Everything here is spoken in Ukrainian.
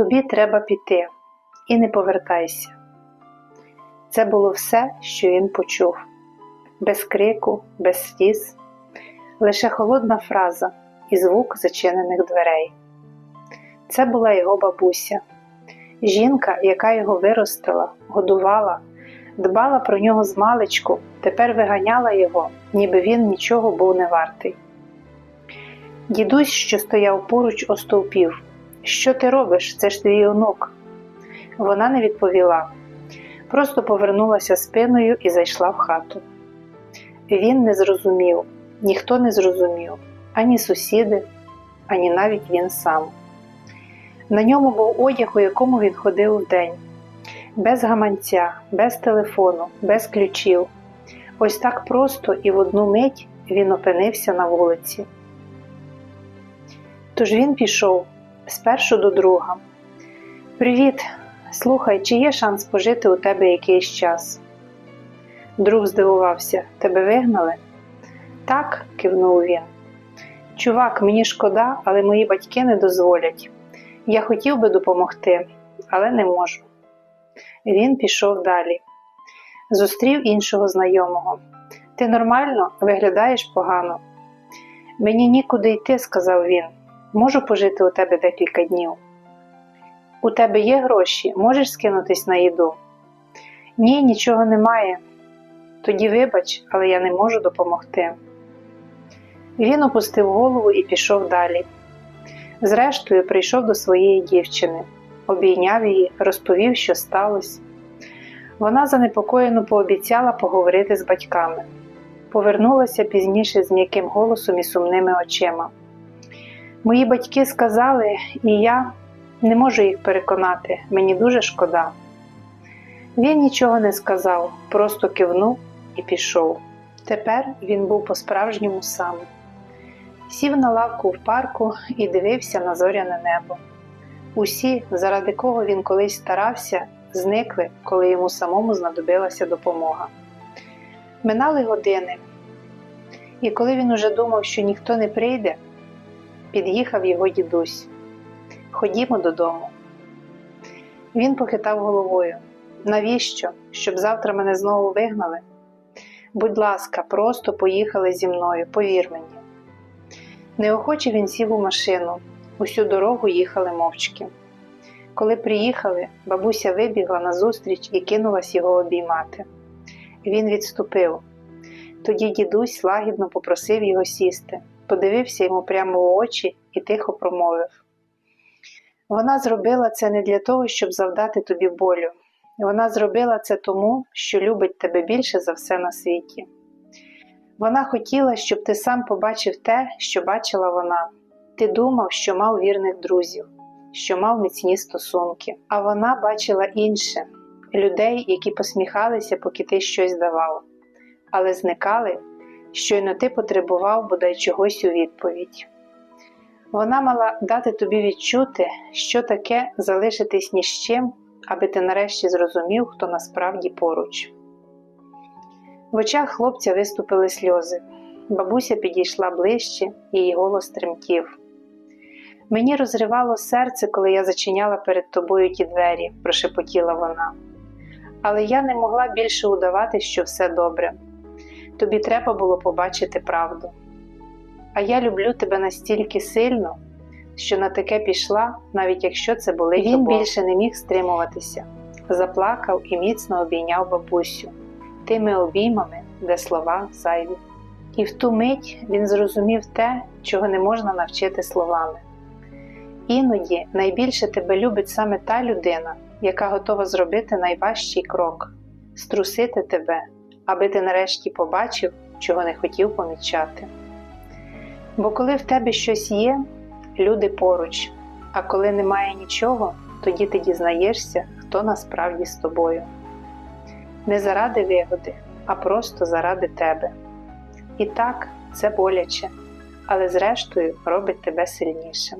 Тобі треба піти і не повертайся. Це було все, що він почув, без крику, без сліз, лише холодна фраза і звук зачинених дверей. Це була його бабуся, жінка, яка його виростила, годувала, дбала про нього з маличку, тепер виганяла його, ніби він нічого був не вартий. Дідусь, що стояв поруч, остовпів. Що ти робиш? Це ж твій онук. Вона не відповіла, просто повернулася спиною і зайшла в хату. Він не зрозумів, ніхто не зрозумів, ані сусіди, ані навіть він сам. На ньому був одяг, у якому він ходив вдень, без гаманця, без телефону, без ключів. Ось так просто і в одну мить він опинився на вулиці. Тож він пішов спершу до друга. Привіт, слухай, чи є шанс пожити у тебе якийсь час? Друг здивувався, тебе вигнали? Так, кивнув він. Чувак, мені шкода, але мої батьки не дозволять. Я хотів би допомогти, але не можу. Він пішов далі. Зустрів іншого знайомого. Ти нормально виглядаєш погано. Мені нікуди йти, сказав він. Можу пожити у тебе декілька днів. У тебе є гроші, можеш скинутись на їду? Ні, нічого немає. Тоді вибач, але я не можу допомогти. Він опустив голову і пішов далі. Зрештою, прийшов до своєї дівчини, обійняв її, розповів, що сталося. Вона занепокоєно пообіцяла поговорити з батьками. Повернулася пізніше з м'яким голосом і сумними очима. Мої батьки сказали, і я не можу їх переконати, мені дуже шкода. Він нічого не сказав, просто кивнув і пішов. Тепер він був по-справжньому сам. Сів на лавку в парку і дивився на зоряне небо. Усі, заради кого він колись старався, зникли, коли йому самому знадобилася допомога. Минали години, і коли він уже думав, що ніхто не прийде, під'їхав його дідусь. Ходімо додому. Він похитав головою. Навіщо? Щоб завтра мене знову вигнали? Будь ласка, просто поїхали зі мною, повір мені. Неохоче він сів у машину, усю дорогу їхали мовчки. Коли приїхали, бабуся вибігла назустріч і кинулась його обіймати. Він відступив. Тоді дідусь лагідно попросив його сісти, подивився йому прямо в очі і тихо промовив. Вона зробила це не для того, щоб завдати тобі болю. Вона зробила це тому, що любить тебе більше за все на світі. Вона хотіла, щоб ти сам побачив те, що бачила вона. Ти думав, що мав вірних друзів, що мав міцні стосунки, а вона бачила інше людей, які посміхалися, поки ти щось давав, але зникали, щойно ти потребував бодай чогось у відповідь. Вона мала дати тобі відчути, що таке залишитись ні з чим, аби ти нарешті зрозумів, хто насправді поруч. В очах хлопця виступили сльози. Бабуся підійшла ближче, її голос тремтів. Мені розривало серце, коли я зачиняла перед тобою ті двері, прошепотіла вона. Але я не могла більше удавати, що все добре. Тобі треба було побачити правду. А я люблю тебе настільки сильно, що на таке пішла, навіть якщо це були він більше не міг стримуватися, заплакав і міцно обійняв бабусю тими обіймами, де слова зайві. І в ту мить він зрозумів те, чого не можна навчити словами. Іноді найбільше тебе любить саме та людина, яка готова зробити найважчий крок струсити тебе, аби ти нарешті побачив, чого не хотів помічати. Бо коли в тебе щось є, люди поруч, а коли немає нічого, тоді ти дізнаєшся, хто насправді з тобою. Не заради вигоди, а просто заради тебе. І так, це боляче, але зрештою робить тебе сильнішим.